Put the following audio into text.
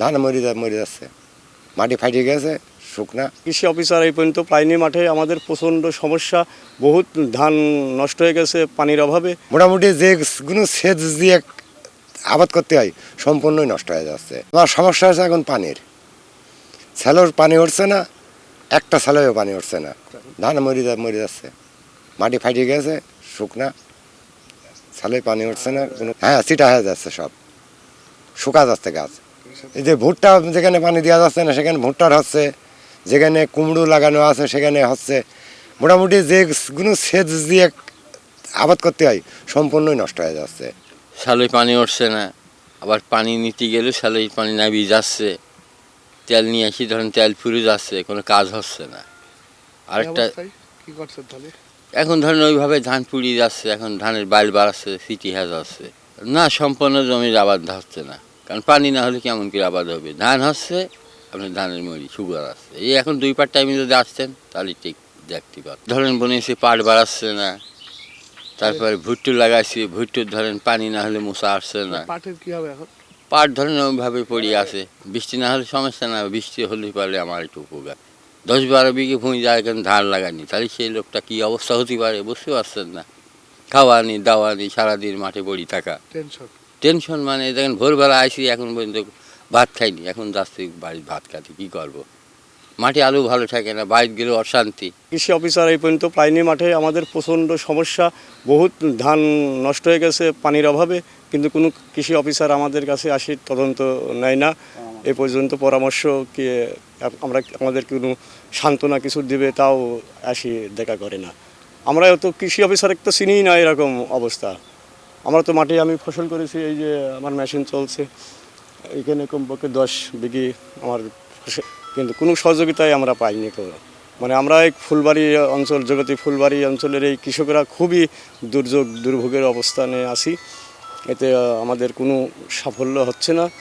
ধান মরে যা মরে যাচ্ছে। মাটি ফাটিয়ে গেছে শুকনা। কৃষি অফিসার এই পর্যন্ত পাইনি মাঠে। আমাদের প্রচণ্ড সমস্যা বহুত ধান নষ্ট হয়ে গেছে পানির অভাবে। মোটামুটি যেগুলো সেচ দিয়ে আবাদ করতে হয় সম্পূর্ণই নষ্ট হয়ে যাচ্ছে। আমার সমস্যা হচ্ছে এখন পানির। স্যালোর পানি উঠছে না একটা স্যালোও পানি উঠছে না। ধান মরে যা মরে যাচ্ছে। মাটি ফাটিয়ে গেছে শুকনা। স্যালোয় পানি উঠছে না কোনো হ্যাঁ চিটা হয়ে যাচ্ছে সব। শুকা যাচ্ছে গাছ। এই যে ভুট্টা যেখানে পানি দেওয়া যাচ্ছে না সেখানে ভুট্টার হচ্ছে যেখানে কুমড়ো লাগানো আছে সেখানে হচ্ছে। মোটামুটি যেগুলো সেচ দিয়ে আবাদ করতে হয় সম্পূর্ণই নষ্ট হয়ে যাচ্ছে। শালোয় পানি উঠছে না আবার পানি নিতে গেলে শালোয় পানি নামিয়ে যাচ্ছে। তেল নিয়ে আসি ধরেন তেল ফুরে যাচ্ছে কোনো কাজ হচ্ছে না। আরেকটা কি করছেন তাহলে? এখন ধরেন ওইভাবে ধান পুড়িয়ে যাচ্ছে এখন ধানের বাইল বাড়াচ্ছে সিটি হয়ে যাচ্ছে না সম্পূর্ণ জমির আবাদ হচ্ছে না। কারণ পানি না হলে কেমন করে আবাদ হবে? ধান হচ্ছে আপনার ধানের মরি সুগার আসছে এই এখন দুই পার টাইমে যদি আসতেন তাহলে ঠিক দেখতে পার ধরেন বনেছে পাট বাড়াচ্ছে না তারপরে ভুট্টু লাগাইছি ভুট্টুর ধরেন পানি না হলে মশা আসছে না। পাটের কি হবে এখন? পাট ধরেন ওইভাবে পড়ে আছে। বৃষ্টি না হলে সমস্যা না বৃষ্টি হলে পারলে আমার একটু উপকার। দশ বারো বিঘে ভূমি যায় এখন ধান লাগানি তাহলে সেই লোকটা কি অবস্থা হতে পারে? বুঝতে পারছেন না। খাওয়া নি দাওয়া নি সারাদিন মাঠে পড়ি থাকা। টেনশন টেনশন মানে দেখেন ভোরবেলা আসি এখন পর্যন্ত ভাত খাইনি, এখন যাচ্ছি বাড়ির ভাত খাতে কী করব? মাঠে আলু ভালো থাকে না, বাইরে গেলে অশান্তি। কৃষি অফিসার এই পর্যন্ত পাইনি মাঠে, আমাদের প্রচণ্ড সমস্যা, বহুত ধান নষ্ট হয়ে গেছে পানির অভাবে, কিন্তু কোনো কৃষি অফিসার আমাদের কাছে আসি তদন্ত নেয় না। এ পর্যন্ত পরামর্শ কি, আমরা আমাদের কোনো সান্ত্বনা কিছু দিবে তাও আসি দেখা করে না। আমরা তো কৃষি অফিসার তো চিনিই না এরকম অবস্থা। আমরা তো মাঠে আমি ফসল করেছি, এই যে আমার মেশিন চলছে। এখানে কমপক্ষে দশ বিঘি আমার কিন্তু কোনো সহযোগিতাই আমরা পাইনি কেউ মানে আমরা এই ফুলবাড়ি অঞ্চল, জগতি ফুলবাড়ি অঞ্চলের এই কৃষকরা খুবই দুর্যোগ, দুর্ভোগের অবস্থানে আছি। এতে আমাদের কোনো সাফল্য হচ্ছে না।